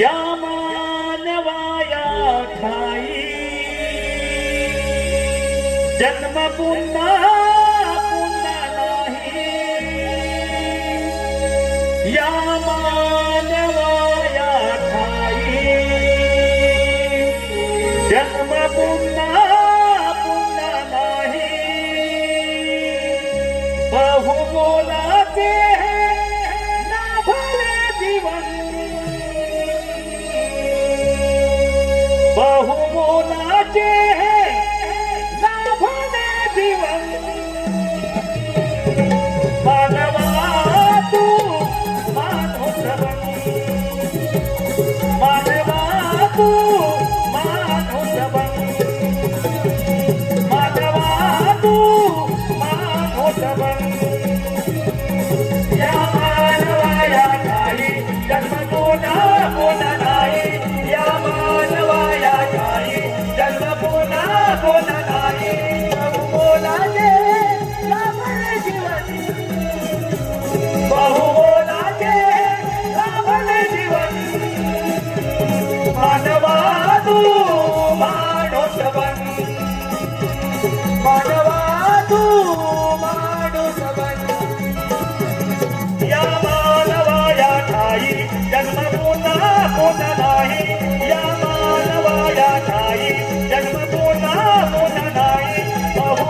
या मानवाया ठाई. जन्म पुन्हा पुन्हा नाही. या मानवाया ठाई. जन्म पुन्हा पुन्हा नाही. बहु बोला নাচে जन्म पुन्हा मोठा नाही या मानवाया नाही. जन्म पुन्हा मोठा नाही बहु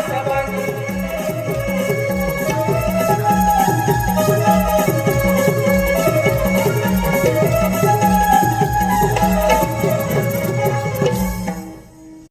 Yes, I